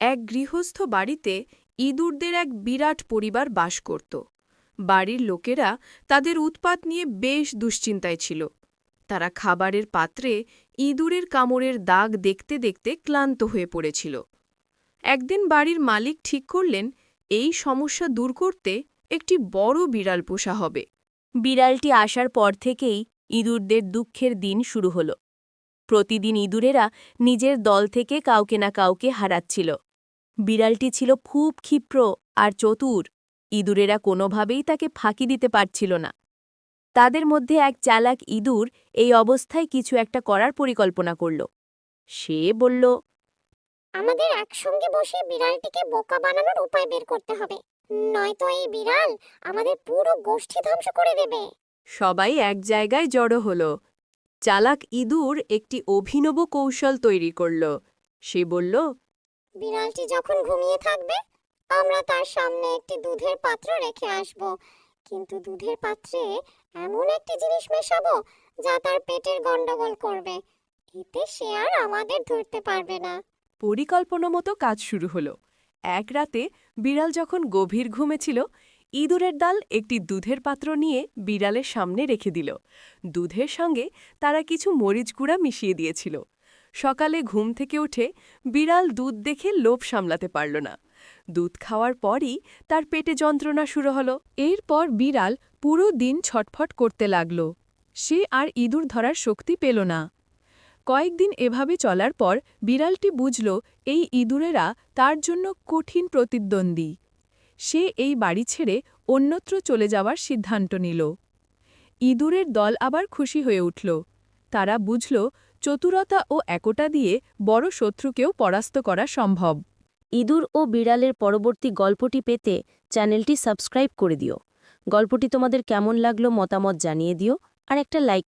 এক গৃহস্থ বাড়িতে ইঁদুরদের এক বিরাট পরিবার বাস করত। বাড়ির লোকেরা তাদের উৎপাত নিয়ে বেশ দুশ্চিন্তায় ছিল। তারা খাবারের পাত্রে ইঁদুরের কামড়ের দাগ দেখতে দেখতে ক্লান্ত হয়ে পড়েছিল। একদিন বাড়ির মালিক ঠিক করলেন, এই সমস্যা দূর করতে একটি বড় বিড়াল পোষা হবে। বিড়ালটি আসার পর থেকেই ইঁদুরদের দুঃখের দিন শুরু হল। প্রতিদিন ইঁদুরেরা নিজের দল থেকে কাউকে না কাউকে হারাচ্ছিল। বিড়ালটি ছিল খুব ক্ষিপ্র আর চতুর। ইঁদুরেরা কোনোভাবেই তাকে ফাঁকি দিতে পারছিল না। তাদের মধ্যে এক চালাক ইঁদুর এই অবস্থায় কিছু একটা করার পরিকল্পনা করল। সে বলল আমাদের একসঙ্গে বসে বিড়ালটিকে বোকা বানানোর উপায় বের করতে হবে। নয়তো এই বিড়াল আমাদের পুরো গোষ্ঠী ধ্বংস করে দেবে। সবাই এক জায়গায় জড়ো হল। চালাক ইঁদুর একটি অভিনব কৌশল তৈরি করল। সে বলল বিড়ালটি যখন ঘুমিয়ে থাকবে, আমরা তার সামনে একটি দুধের পাত্র রেখে আসব। কিন্তু দুধের পাত্রে এমন একটি জিনিস মেশাবো, যা তার পেটের গন্ডগোল করবে। এতে সে আর আমাদের ধরতে পারবে না। পরিকল্পনা মতো কাজ শুরু হলো। এক রাতে বিড়াল যখন গভীর ঘুমে ছিল, ইঁদুরের দল একটি দুধের পাত্র নিয়ে বিড়ালের সামনে রেখে দিল। দুধের সঙ্গে তারা কিছু মরিচ গুঁড়া মিশিয়ে দিয়েছিল। সকালে ঘুম থেকে উঠে বিড়াল দুধ দেখে লোভ সামলাতে পারল না। দুধ খাওয়ার পরই তার পেটে যন্ত্রণা শুরু হল। এরপর বিড়াল পুরো দিন ছটফট করতে লাগল। সে আর ইঁদুর ধরার শক্তি পেল না। কয়েকদিন এভাবে চলার পর বিড়ালটি বুঝল এই ইঁদুরেরা তার জন্য কঠিন প্রতিদ্বন্দ্বী। সে এই বাড়ি ছেড়ে অন্যত্র চলে যাওয়ার সিদ্ধান্ত নিল। ইঁদুরের দল আবার খুশি হয়ে উঠল। তারা বুঝল চতুরতা ও একতা দিয়ে বড় শত্রুকেও পরাস্ত করা সম্ভব। ইঁদুর ও বিড়ালের পরবর্তী গল্পটি পেতে চ্যানেলটি সাবস্ক্রাইব করে দিও। গল্পটি তোমাদের কেমন লাগল মতামত জানিয়ে দিও, আর একটা লাইক